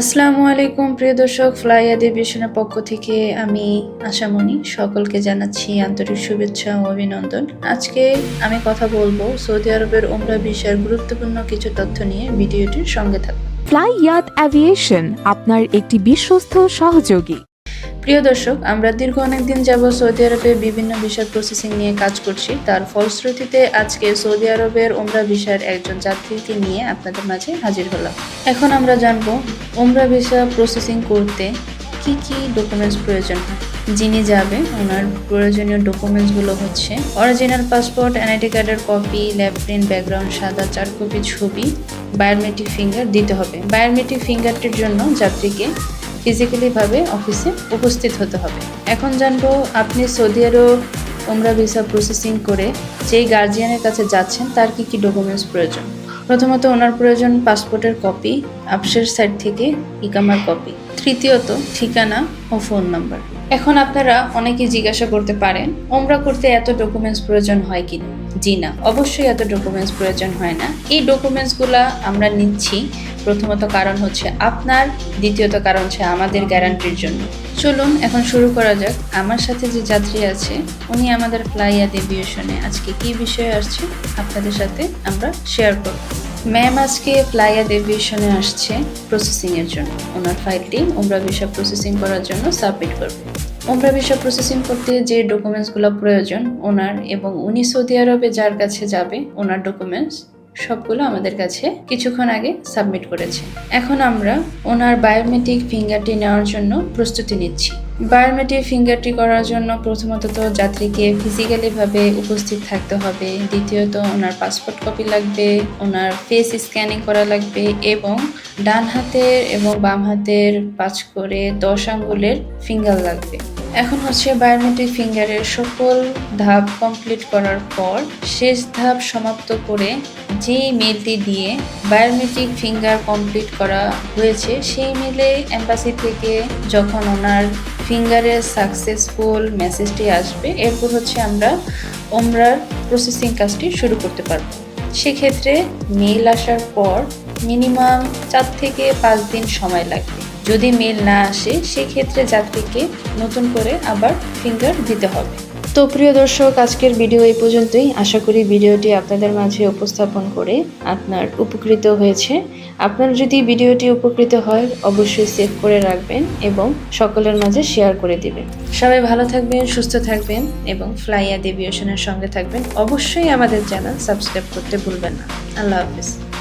আসসালামু আলাইকুম, প্রিয় দর্শক, ফ্লাই অধিবেশনের পক্ষ থেকে আমি আশামণি সকলকে জানাচ্ছি আন্তরিক শুভেচ্ছা ও অভিনন্দন। আজকে আমি কথা বলব সৌদি আরবের ওমরা বিষয়ের গুরুত্বপূর্ণ কিছু তথ্য নিয়ে ভিডিওটির সঙ্গে থাকুন। ফ্লাই ইয়াত অ্যাভিয়েশন আপনার একটি বিশ্বস্ত সহযোগী। প্রিয় দর্শক, আমরা দীর্ঘ অনেকদিন যাব সৌদি আরবে বিভিন্ন বিষয় প্রসেসিং নিয়ে কাজ করছি। তার ফলশ্রুতিতে আজকে সৌদি আরবের ওমরা বিষয়ের একজন যাত্রীকে নিয়ে আপনাদের মাঝে হাজির হলাম। এখন আমরা জানব ওমরা ভিসা প্রসেসিং করতে কি কি ডকুমেন্টস প্রয়োজন হয়? যিনি যাবে, ওনার প্রয়োজনীয় ডকুমেন্টসগুলো হচ্ছে অরিজিনাল পাসপোর্ট এনআইডি কার্ডের কপি ল্যাব প্রিন্ট ব্যাকগ্রাউন্ড সাদা চার কপি ছবি বায়োমেট্রিক ফিঙ্গার দিতে হবে। বায়োমেট্রিক ফিঙ্গারটির জন্য যাত্রীকে ফিজিক্যালি ভাবে অফিসে উপস্থিত হতে হবে। এখন জানব আপনি সৌদি আরব ওমরা ভিসা প্রসেসিং করে যেই গার্জিয়ানের কাছে যাচ্ছেন, তার কি কি ডকুমেন্টস প্রয়োজন? প্রথমত ওনার প্রয়োজন পাসপোর্টের কপি আপসের সাইড থেকে ইকামার কপি তৃতীয়ত ঠিকানা ও ফোন নাম্বার। এখন আপনারা অনেকেই জিজ্ঞাসা করতে পারেন, ওমরা করতে এত ডকুমেন্টস প্রয়োজন হয় কিনা জি না, অবশ্যই এত ডকুমেন্টস প্রয়োজন হয় না। এই ডকুমেন্টসগুলা আমরা নিচ্ছি, প্রথমত কারণ হচ্ছে আপনার, দ্বিতীয়ত কারণ হচ্ছে আমাদের গ্যারান্টির জন্য। চলুন এখন শুরু করা যাক। আমার সাথে যে যাত্রী আছে, উনি আমাদের ফ্লাইয়া এভিয়েশনে আজকে কি বিষয়ে আসছে, আপনাদের সাথে আমরা শেয়ার করব। ম্যাম আজকে ফ্লাইয়া এভিয়েশনে আসছে প্রসেসিং এর জন্য। ওনার ফাইলটি ওমরা ভিসা প্রসেসিং করার জন্য সাবমিট করবে। ওমরা ভিসা প্রসেসিং করতে যে ডকুমেন্টসগুলো প্রয়োজন, ওনার এবং উনি সৌদি আরবে যার কাছে যাবে, ওনার ডকুমেন্টস সবগুলো আমাদের কাছে কিছুক্ষণ আগে সাবমিট করেছে। এখন আমরা ওনার বায়োমেট্রিক ফিঙ্গারটি নেওয়ার জন্য প্রস্তুতি নিচ্ছি। বায়োমেট্রিক ফিঙ্গারটি করার জন্য প্রথমত তো যাত্রীকে ফিজিক্যালিভাবে উপস্থিত থাকতে হবে। দ্বিতীয়ত ওনার পাসপোর্ট কপি লাগবে, ওনার ফেস স্ক্যানিং করা লাগবে এবং ডান হাতের এবং বাম হাতের পাঁচ করে দশ আঙ্গুলের ফিঙ্গার লাগবে। এখন হচ্ছে বায়োমেট্রিক ফিঙ্গারের সকল ধাপ কমপ্লিট করার পর শেষ ধাপ সমাপ্ত করে যে মেলটি দিয়ে বায়োমেট্রিক ফিঙ্গার কমপ্লিট করা হয়েছে, সেই মেলে এম্বাসি থেকে যখন ওনার ফিঙ্গারের সাকসেসফুল মেসেজটি আসবে, এরপর হচ্ছে আমরা ওমরার প্রসেসিং কাজটি শুরু করতে পারব। সেক্ষেত্রে মেল আসার পর মিনিমাম চার থেকে পাঁচ দিন সময় লাগবে। যদি মেল না আসে সেক্ষেত্রে যাত্রীকে নতুন করে আবার ফিঙ্গার দিতে হবে। তো প্রিয় দর্শক আজকের ভিডিও এই পর্যন্তই। আশা করি ভিডিওটি আপনাদের মাঝে উপস্থাপন করে আপনার উপকৃত হয়েছে। আপনার যদি ভিডিওটি উপকৃত হয় অবশ্যই সেভ করে রাখবেন এবং সকলের মাঝে শেয়ার করে দিবেন। সবাই ভালো থাকবেন সুস্থ থাকবেন এবং ফ্লাইয়া দেবিয়েশনের সঙ্গে থাকবেন। অবশ্যই আমাদের চ্যানেল সাবস্ক্রাইব করতে ভুলবেন না। আল্লাহ হাফিজ।